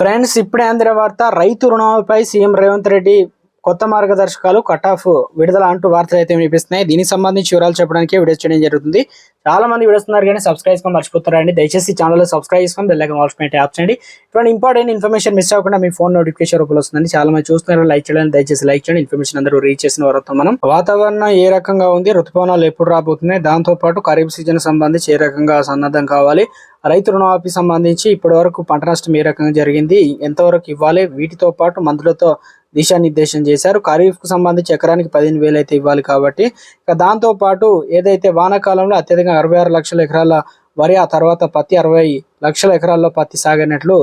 Friends ఇప్పుడే అందిన వార్త రైతు రుణాలపై సీఎం రేవంత్ రెడ్డి కొత్త మార్గదర్శకాలు కట్ ఆఫ్ విడుదల అంటూ వార్తలు అయితే వినిపిస్తున్నాయి. దీనికి సంబంధించి వివరాలు చెప్పడానికి వీడియోస్ చేయడం జరుగుతుంది. చాలా మంది విడుస్తున్నారు కానీ సబ్స్క్రైబ్ చేసుకొని మర్చిపోతారండి దయచేసి ఛానల్ సబ్స్క్రైబ్ చేసుకొని బెల్ వాల్స్ పెట్టి యాప్ చేయండి. ఇటువంటి ఇంపార్టెంట్ ఇన్ఫర్మేషన్ మిస్ అవ్వకుండా మీ ఫోన్ నోటిఫికేషన్ రూపంలో వస్తుందండి. చాలా మంది చూస్తున్నారు లైక్ చేయాలని దయచేసి లైక్ చేయండి. ఇన్ఫర్మేషన్ అందరూ రీచ్ చేసిన వారితో మనం. వాతావరణం ఏ రకంగా ఉంది? ఋతుపవనాలు ఎప్పుడు రాబోతున్నాయి? దాంతో పాటు ఖరీఫ్ సీజన్ సంబంధించి ఏ రకంగా సన్నద్ధం కావాలి? రైతు రుణమాఫీ సంబంధించి ఇప్పటి వరకు పంట నష్టం ఏ రకంగా జరిగింది ఎంతవరకు ఇవ్వాలి వీటితో పాటు మందులతో దిశానిర్దేశం చేశారు. ఖరీఫ్కు సంబంధించి ఎకరానికి పదిహేను వేలు అయితే ఇవ్వాలి కాబట్టి ఇక దాంతో పాటు ఏదైతే వానాకాలంలో అత్యధికంగా అరవై ఆరు లక్షల ఎకరాల వరి ఆ తర్వాత పత్తి అరవై లక్షల ఎకరాల్లో పత్తి సాగినట్లు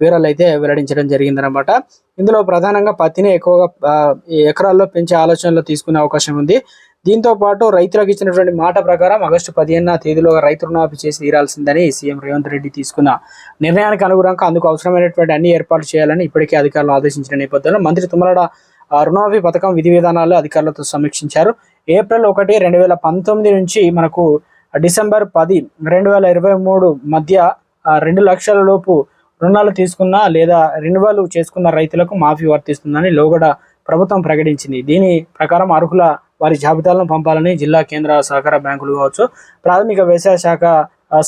వివరాలు అయితే వెల్లడించడం జరిగిందనమాట ఇందులో ప్రధానంగా పత్తిని ఎక్కువగా ఎకరాల్లో పెంచే ఆలోచనలో తీసుకునే అవకాశం ఉంది. దీంతో పాటు రైతులకు ఇచ్చినటువంటి మాట ప్రకారం ఆగస్టు పదిహేనున తేదీలో రైతు రుణమాఫీ చేసి తీరాల్సిందని సీఎం రేవంత్ రెడ్డి తీసుకున్న నిర్ణయానికి అనుగుణంగా అందుకు అవసరమైనటువంటి అన్ని ఏర్పాట్లు చేయాలని ఇప్పటికే అధికారులు ఆదేశించిన నేపథ్యంలో మంత్రి తుమ్మలడ రుణమాఫీ పథకం విధి విధానాలు అధికారులతో సమీక్షించారు. ఏప్రిల్ ఒకటి రెండు వేల పంతొమ్మిది నుంచి మనకు డిసెంబర్ పది రెండు వేల ఇరవై మూడు మధ్య రెండు లక్షల లోపు రుణాలు తీసుకున్న లేదా రెన్యువల్ చేసుకున్న రైతులకు మాఫీ వర్తిస్తుందని లోగడ ప్రభుత్వం ప్రకటించింది. దీని ప్రకారం అర్హుల వారి జాబితాలను పంపాలని జిల్లా కేంద్ర సహకార బ్యాంకులు కావచ్చు ప్రాథమిక వ్యవసాయ శాఖ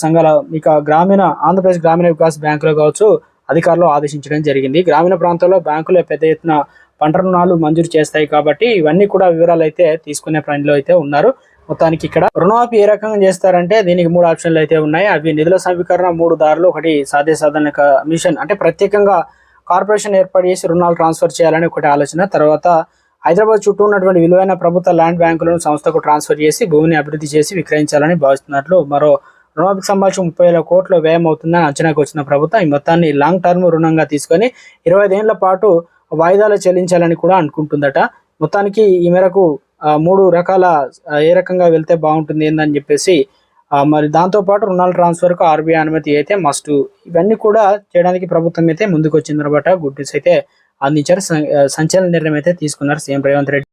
సంఘాల ఇక గ్రామీణ ఆంధ్రప్రదేశ్ గ్రామీణ వికాస్ బ్యాంకులు కావచ్చు అధికారులు ఆదేశించడం జరిగింది. గ్రామీణ ప్రాంతాల్లో బ్యాంకులు పెద్ద ఎత్తున పంట రుణాలు మంజూరు చేస్తాయి కాబట్టి ఇవన్నీ కూడా వివరాలు అయితే తీసుకునే పనిలో అయితే ఉన్నారు. మొత్తానికి ఇక్కడ రుణమాఫీ ఏ రకంగా చేస్తారంటే దీనికి మూడు ఆప్షన్లు అయితే ఉన్నాయి. అవి నిధుల సమీకరణ మూడు దారులు ఒకటి సాధ్య సాధన మిషన్ అంటే ప్రత్యేకంగా కార్పొరేషన్ ఏర్పాటు చేసి రుణాలు ట్రాన్స్ఫర్ చేయాలని ఒకటి ఆలోచన తర్వాత హైదరాబాద్ చుట్టూ ఉన్నటువంటి విలువైన ప్రభుత్వ ల్యాండ్ బ్యాంకులను సంస్థకు ట్రాన్స్ఫర్ చేసి భూమిని అభివృద్ధి చేసి విక్రయించాలని భావిస్తున్నట్లు మరో రుణాభికి సంబంధించి ముప్పై వేల కోట్ల వ్యయం అవుతుందని అంచనాకు వచ్చిన ప్రభుత్వం ఈ మొత్తాన్ని లాంగ్ టర్మ్ రుణంగా తీసుకొని ఇరవై ఐదేళ్ళ పాటు వాయిదాలు చెల్లించాలని కూడా అనుకుంటుందట. మొత్తానికి ఈ మేరకు మూడు రకాల ఏ రకంగా వెళ్తే బాగుంటుంది ఏందని చెప్పేసి మరి దాంతోపాటు రుణాల ట్రాన్స్ఫర్కు ఆర్బీఐ అనుమతి అయితే మస్ట్ ఇవన్నీ కూడా చేయడానికి ప్రభుత్వం అయితే ముందుకు వచ్చిందనమాట. గుడ్ న్యూస్ అయితే అందించారు. సంచలన నిర్ణయం అయితే తీసుకున్నారు సీఎం రేవంత్ రెడ్డి.